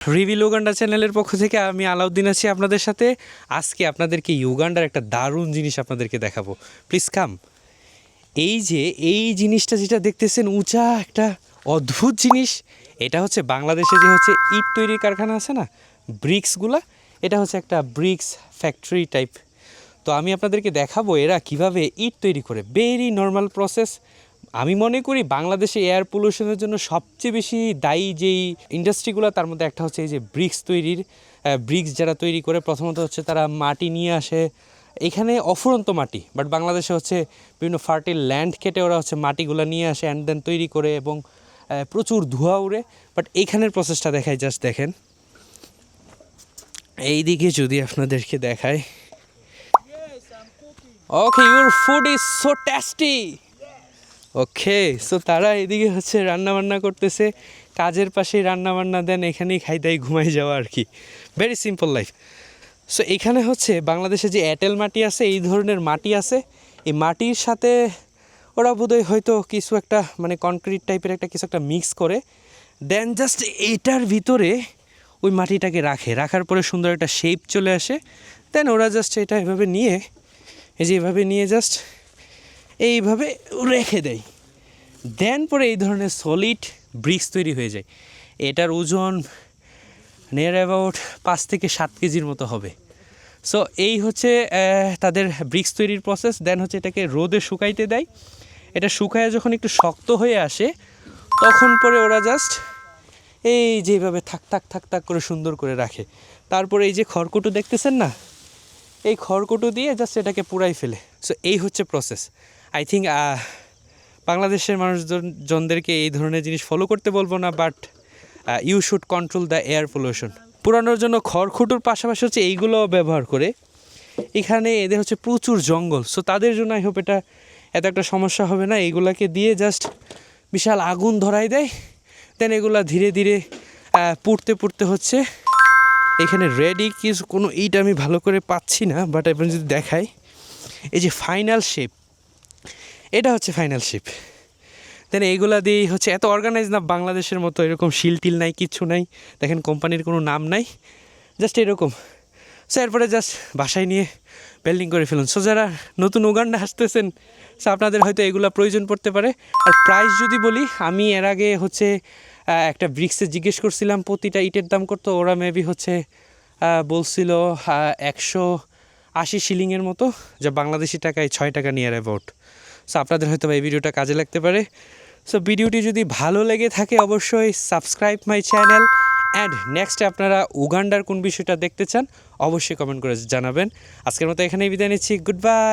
Reveal Uganda চ্যানেলের পক্ষ থেকে আমি আলাউদ্দিন আছি আপনাদের সাথে। আজকে আপনাদেরকে ইউগান্ডার একটা দারুণ জিনিস আপনাদেরকে দেখাবো। প্লিজ কাম এই যে, এই জিনিসটা যেটা দেখতেছেন, উঁচা একটা অদ্ভুত জিনিস। এটা হচ্ছে বাংলাদেশে যে হচ্ছে ইট তৈরির কারখানা আছে না? ব্রিক্সগুলা। এটা হচ্ছে একটা ব্রিক্স ফ্যাক্টরি টাইপ তো আমি আপনাদেরকে দেখাবো এরা কীভাবে ইট তৈরি করে। ভেরি নর্মাল প্রসেস আমি মনে করি বাংলাদেশে এয়ার পলিউশনের জন্য সবচেয়ে বেশি দায়ী যেই ইন্ডাস্ট্রিগুলো, তার মধ্যে একটা হচ্ছে এই যে ব্রিক্স তৈরির ব্রিক্স যারা তৈরি করে প্রথমত হচ্ছে তারা মাটি নিয়ে আসে। এখানে অফুরন্ত মাটি বাট বাংলাদেশে হচ্ছে বিভিন্ন ফার্টিল ল্যান্ড কেটে ওরা হচ্ছে মাটিগুলো নিয়ে আসে অ্যান্ড দেন তৈরি করে এবং প্রচুর ধোঁয়া উড়ে বাট এইখানের প্রসেসটা দেখায় জাস্ট দেখেন। এই দিকে যদি আপনাদেরকে দেখায় okay your food is so tasty okay so তারা এদিকে হচ্ছে রান্না বান্না করতেছে। কাজের পাশেই রান্না বান্না দেন, এখানেই খাই দাই, ঘুমাই যাওয়া আর কি। ভেরি সিম্পল লাইফ সো এখানে হচ্ছে বাংলাদেশে যে এঁটেল মাটি আছে, এই ধরনের মাটি আছে। এই মাটির সাথে ওরা বোধহয় হয়তো কিছু একটা মানে কনক্রিট টাইপের একটা কিছু একটা মিক্স করে। দেন জাস্ট এটার ভিতরে ওই মাটিটাকে রাখে। রাখার পরে সুন্দর একটা শেপ চলে আসে। দেন ওরা জাস্ট এটা এভাবে নিয়ে, এই যে এভাবে নিয়ে জাস্ট এইভাবে রেখে দেয়। দেন পরে এই ধরনের সলিড ব্রিক্স তৈরি হয়ে যায়। এটার ওজন নিয়ার অ্যাবাউট পাঁচ থেকে সাত কেজির মতো হবে। সো এই হচ্ছে তাদের ব্রিক্স তৈরির প্রসেস দেন হচ্ছে এটাকে রোদে শুকাইতে দেয়। এটা শুকায় যখন একটু শক্ত হয়ে আসে, তখন পরে ওরা জাস্ট এই যেভাবে থাক থাক থাক থাক করে সুন্দর করে রাখে। তারপরে এই যে খড়কুটো দেখতেছেন না? এই খড়কুটো দিয়ে জাস্ট এটাকে পুরাই ফেলে। সো এই হচ্ছে প্রসেস আই থিঙ্ক বাংলাদেশের মানুষজনদেরকে এই ধরনের জিনিস ফলো করতে বলব না but you should control the air pollution পুরানোর জন্য খড়কুটোর পাশাপাশি হচ্ছে এইগুলো ব্যবহার করে। এখানে এদের হচ্ছে প্রচুর জঙ্গল সো তাদের জন্য আই হোপ এটা এত একটা সমস্যা হবে না। এইগুলাকে দিয়ে জাস্ট বিশাল আগুন ধরাই দেয় দেন এগুলা ধীরে ধীরে আহ, পুড়তে পুড়তে হচ্ছে। এখানে রেডি কিছু কোনো ইট আমি ভালো করে পাচ্ছি না বাট এবার যদি দেখাই এই যে ফাইনাল শেপ এটা হচ্ছে ফাইনাল শিপ দেন এইগুলা দিয়েই হচ্ছে এত অর্গানাইজ না, বাংলাদেশের মতো এরকম শিল টিল নাই, কিচ্ছু নাই। দেখেন কোম্পানির কোনো নাম নাই। জাস্ট এরকম। সো এরপরে জাস্ট বাসায় নিয়ে বিল্ডিং করে ফেলুন। সো যারা নতুন উগান্ডা আসতেছেন সো আপনাদের হয়তো এগুলা প্রয়োজন পড়তে পারে। আর প্রাইস যদি বলি, আমি এর আগে হচ্ছে একটা ব্রিক্সে জিজ্ঞেস করছিলাম, প্রতিটা ইটের দাম করতো ওরা মেবি হচ্ছে বলছিল একশো আশি শিলিংয়ের মতো, যা বাংলাদেশি টাকায় ছয় টাকা নিয়ার অ্যাবাউট সো আপনাদের হয়তো এই ভিডিওটা কাজে লাগতে পারে। সো ভিডিওটি যদি ভালো লেগে থাকে অবশ্যই সাবস্ক্রাইব মাই চ্যানেল অ্যান্ড নেক্সটে আপনারা উগান্ডার কোন বিষয়টা দেখতে চান, অবশ্যই কমেন্ট করে জানাবেন। আজকের মতো এখানেই বিদায় নিচ্ছি। Good bye